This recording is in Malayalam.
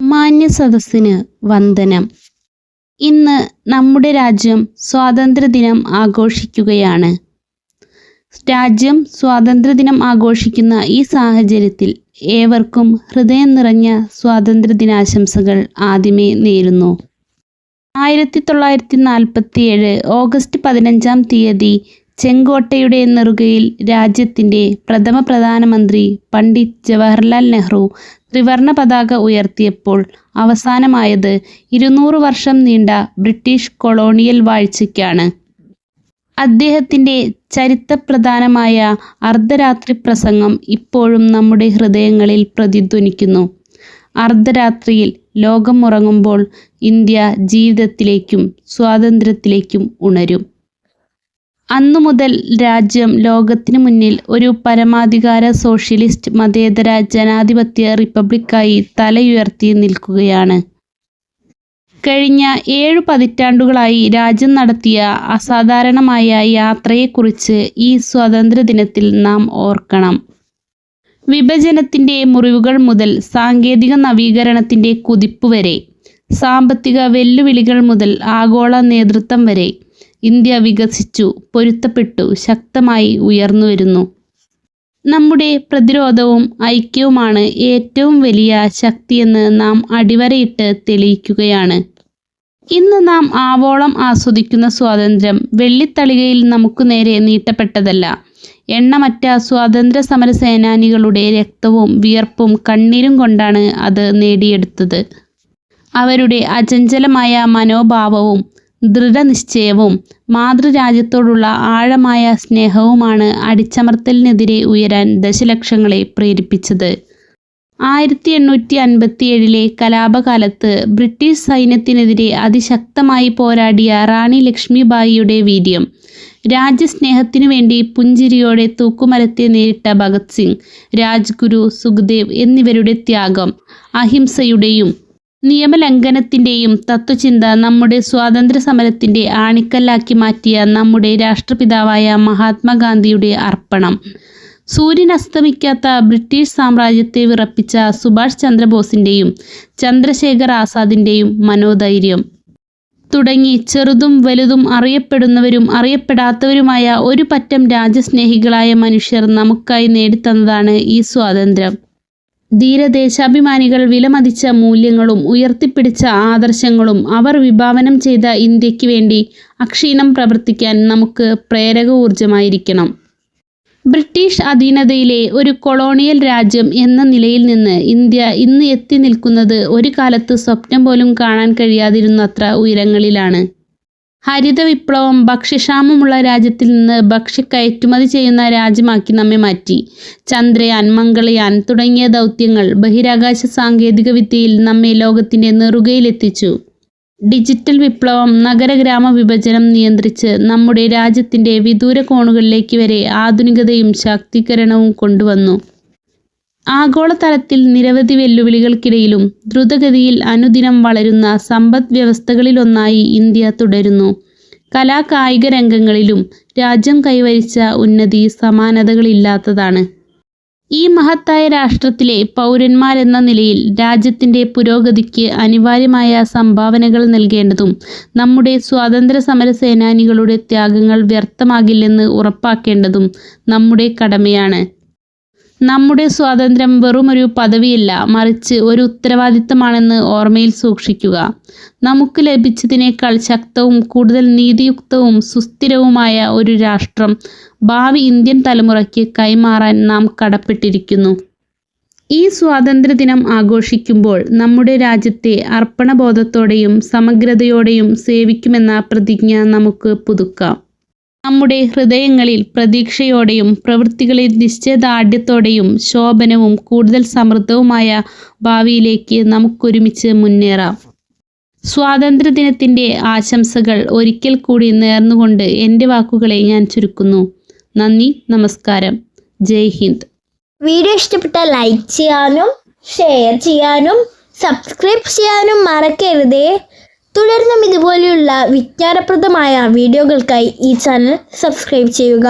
മാന്യ സദസ്സിന് വന്ദനം. ഇന്ന് നമ്മുടെ രാജ്യം സ്വാതന്ത്ര്യദിനം ആഘോഷിക്കുകയാണ്. രാജ്യം സ്വാതന്ത്ര്യദിനം ആഘോഷിക്കുന്ന ഈ സാഹചര്യത്തിൽ ഏവർക്കും ഹൃദയം നിറഞ്ഞ സ്വാതന്ത്ര്യദിനാശംസകൾ ആദ്യമേ നേരുന്നു. ആയിരത്തി തൊള്ളായിരത്തി നാൽപ്പത്തി ഏഴ് ഓഗസ്റ്റ് പതിനഞ്ചാം തീയതി ചെങ്കോട്ടയുടെ നെറുകയിൽ രാജ്യത്തിന്റെ പ്രഥമ പ്രധാനമന്ത്രി പണ്ഡിറ്റ് ജവഹർലാൽ നെഹ്റു ത്രിവർണ പതാക ഉയർത്തിയപ്പോൾ അവസാനമായത് ഇരുന്നൂറ് വർഷം നീണ്ട ബ്രിട്ടീഷ് കൊളോണിയൽ വാഴ്ചയ്ക്കാണ്. അദ്ദേഹത്തിന്റെ ചരിത്രപ്രധാനമായ അർദ്ധരാത്രി പ്രസംഗം ഇപ്പോഴും നമ്മുടെ ഹൃദയങ്ങളിൽ പ്രതിധ്വനിക്കുന്നു. അർദ്ധരാത്രിയിൽ ലോകം ഉറങ്ങുമ്പോൾ ഇന്ത്യ ജീവിതത്തിലേക്കും സ്വാതന്ത്ര്യത്തിലേക്കും ഉണരും. അന്നു മുതൽ രാജ്യം ലോകത്തിനു മുന്നിൽ ഒരു പരമാധികാര സോഷ്യലിസ്റ്റ് മതേതര ജനാധിപത്യ റിപ്പബ്ലിക്കായി തലയുയർത്തി നിൽക്കുകയാണ്. കഴിഞ്ഞ ഏഴു പതിറ്റാണ്ടുകളായി രാജ്യം നടത്തിയ അസാധാരണമായ യാത്രയെക്കുറിച്ച് ഈ സ്വാതന്ത്ര്യദിനത്തിൽ നാം ഓർക്കണം. വിഭജനത്തിന്റെ മുറിവുകൾ മുതൽ സാങ്കേതിക നവീകരണത്തിന്റെ കുതിപ്പ് വരെ സാമ്പത്തിക വെല്ലുവിളികൾ മുതൽ ആഗോള നേതൃത്വം വരെ ഇന്ത്യ വികസിച്ചു പൊരുത്തപ്പെട്ടു ശക്തമായി ഉയർന്നു വരുന്നു നമ്മുടെ പ്രതിരോധവും ഐക്യവുമാണ് ഏറ്റവും വലിയ ശക്തിയെന്ന് നാം അടിവരയിട്ട് തെളിയിക്കുകയാണ്. ഇന്ന് നാം ആവോളം ആസ്വദിക്കുന്ന സ്വാതന്ത്ര്യം വെള്ളിത്തളികയിൽ നമുക്ക് നേരെ നീട്ടപ്പെട്ടതല്ല. എണ്ണമറ്റ സ്വാതന്ത്ര്യ സമര സേനാനികളുടെ രക്തവും വിയർപ്പും കണ്ണീരും കൊണ്ടാണ് അത് നേടിയെടുത്തത്. അവരുടെ അചഞ്ചലമായ മനോഭാവവും ദൃഢനിശ്ചയവും മാതൃരാജ്യത്തോടുള്ള ആഴമായ സ്നേഹവുമാണ് അടിച്ചമർത്തലിനെതിരെ ഉയരാൻ ദശലക്ഷങ്ങളെ പ്രേരിപ്പിച്ചത്. ആയിരത്തി എണ്ണൂറ്റി അൻപത്തിയേഴിലെ കലാപകാലത്ത് ബ്രിട്ടീഷ് സൈന്യത്തിനെതിരെ അതിശക്തമായി പോരാടിയ റാണി ലക്ഷ്മിബായിയുടെ വീര്യം രാജ്യസ്നേഹത്തിനു വേണ്ടി പുഞ്ചിരിയോടെ തൂക്കുമരത്തെ നേരിട്ട ഭഗത് സിംഗ് രാജ്ഗുരു സുഖ്ദേവ് എന്നിവരുടെ ത്യാഗം അഹിംസയുടെയും നിയമലംഘനത്തിന്റെയും തത്വചിന്ത നമ്മുടെ സ്വാതന്ത്ര്യ സമരത്തിന്റെ ആണിക്കല്ലാക്കി മാറ്റിയ നമ്മുടെ രാഷ്ട്രപിതാവായ മഹാത്മാഗാന്ധിയുടെ അർപ്പണം. സൂര്യൻ അസ്തമിക്കാത്ത ബ്രിട്ടീഷ് സാമ്രാജ്യത്തെ വിറപ്പിച്ച സുഭാഷ് ചന്ദ്രബോസിന്റെയും ചന്ദ്രശേഖർ ആസാദിന്റെയും മനോധൈര്യം. തുടങ്ങി ചെറുതും വലുതും അറിയപ്പെടുന്നവരും അറിയപ്പെടാത്തവരുമായ ഒരു പറ്റം രാജ്യസ്നേഹികളായ മനുഷ്യർ നമുക്കായി നേടിത്തന്നതാണ് ഈ സ്വാതന്ത്ര്യം. ധീരദേശാഭിമാനികൾ വിലമതിച്ച മൂല്യങ്ങളും ഉയർത്തിപ്പിടിച്ച ആദർശങ്ങളും അവർ വിഭാവനം ചെയ്ത ഇന്ത്യയ്ക്ക് വേണ്ടി അക്ഷീണം പ്രവർത്തിക്കാൻ നമുക്ക് പ്രേരക ഊർജമായിരിക്കണം ബ്രിട്ടീഷ് അധീനതയിലെ ഒരു കൊളോണിയൽ രാജ്യം എന്ന നിലയിൽ നിന്ന് ഇന്ത്യ ഇന്ന് എത്തി നിൽക്കുന്നത് ഒരു കാലത്ത് സ്വപ്നം പോലും കാണാൻ കഴിയാതിരുന്നത്ര ഉയരങ്ങളിലാണ്. ഹരിത വിപ്ലവം ഭക്ഷ്യക്ഷാമമുള്ള രാജ്യത്തിൽ നിന്ന് ഭക്ഷ്യ കയറ്റുമതി ചെയ്യുന്ന രാജ്യമാക്കി നമ്മെ മാറ്റി. ചന്ദ്രയാൻ മംഗളയാൻ തുടങ്ങിയ ദൗത്യങ്ങൾ ബഹിരാകാശ സാങ്കേതിക വിദ്യയിൽ നമ്മെ ലോകത്തിന്റെ നെറുകയിലെത്തിച്ചു. ഡിജിറ്റൽ വിപ്ലവം നഗര ഗ്രാമ വിഭജനം നിയന്ത്രിച്ച് നമ്മുടെ രാജ്യത്തിന്റെ വിദൂര കോണുകളിലേക്ക് വരെ ആധുനികതയും ശാക്തീകരണവും കൊണ്ടുവന്നു. ആഗോളതലത്തിൽ നിരവധി വെല്ലുവിളികൾക്കിടയിലും ദ്രുതഗതിയിൽ അനുദിനം വളരുന്ന സമ്പദ് വ്യവസ്ഥകളിലൊന്നായി ഇന്ത്യ തുടരുന്നു. കലാ കായിക രംഗങ്ങളിലും രാജ്യം കൈവരിച്ച ഉന്നതി സമാനതകളില്ലാത്തതാണ്. ഈ മഹത്തായ രാഷ്ട്രത്തിലെ പൗരന്മാരെന്ന നിലയിൽ രാജ്യത്തിന്റെ പുരോഗതിക്ക് അനിവാര്യമായ സംഭാവനകൾ നൽകേണ്ടതും നമ്മുടെ സ്വാതന്ത്ര്യ സമര സേനാനികളുടെ ത്യാഗങ്ങൾ വ്യർത്ഥമാകില്ലെന്ന് ഉറപ്പാക്കേണ്ടതും നമ്മുടെ കടമയാണ്. നമ്മുടെ സ്വാതന്ത്ര്യം വെറും ഒരു പദവിയല്ല മറിച്ച് ഒരു ഉത്തരവാദിത്തമാണെന്ന് ഓർമ്മയിൽ സൂക്ഷിക്കുക. നമുക്ക് ലഭിച്ചതിനേക്കാൾ ശക്തവും കൂടുതൽ നീതിയുക്തവും സുസ്ഥിരവുമായ ഒരു രാഷ്ട്രം ഭാവി ഇന്ത്യൻ തലമുറയ്ക്ക് കൈമാറാൻ നാം കടപ്പെട്ടിരിക്കുന്നു. ഈ സ്വാതന്ത്ര്യദിനം ആഘോഷിക്കുമ്പോൾ നമ്മുടെ രാജ്യത്തെ അർപ്പണബോധത്തോടെയും സമഗ്രതയോടെയും സേവിക്കുമെന്ന പ്രതിജ്ഞ നമുക്ക് പുതുക്കാം. നമ്മുടെ ഹൃദയങ്ങളിൽ പ്രതീക്ഷയോടെയും പ്രവൃത്തികളിൽ നിശ്ചയദാർഢ്യത്തോടെയും ശോഭനവും കൂടുതൽ സമൃദ്ധവുമായ ഭാവിയിലേക്ക് നമുക്കൊരുമിച്ച് മുന്നേറാം. സ്വാതന്ത്ര്യദിനത്തിന്റെ ആശംസകൾ ഒരിക്കൽ കൂടി നേർന്നുകൊണ്ട് എന്റെ വാക്കുകളെ ഞാൻ ചുരുക്കുന്നു. നന്ദി നമസ്കാരം. ജയ് ഹിന്ദ്. വീഡിയോ ഇഷ്ടപ്പെട്ട ലൈക്ക് ചെയ്യാനും ഷെയർ ചെയ്യാനും സബ്സ്ക്രൈബ് ചെയ്യാനും മറക്കരുതേ. തുടർന്നും ഇതുപോലെയുള്ള വിജ്ഞാനപ്രദമായ വീഡിയോകൾക്കായി ഈ ചാനൽ സബ്സ്ക്രൈബ് ചെയ്യുക.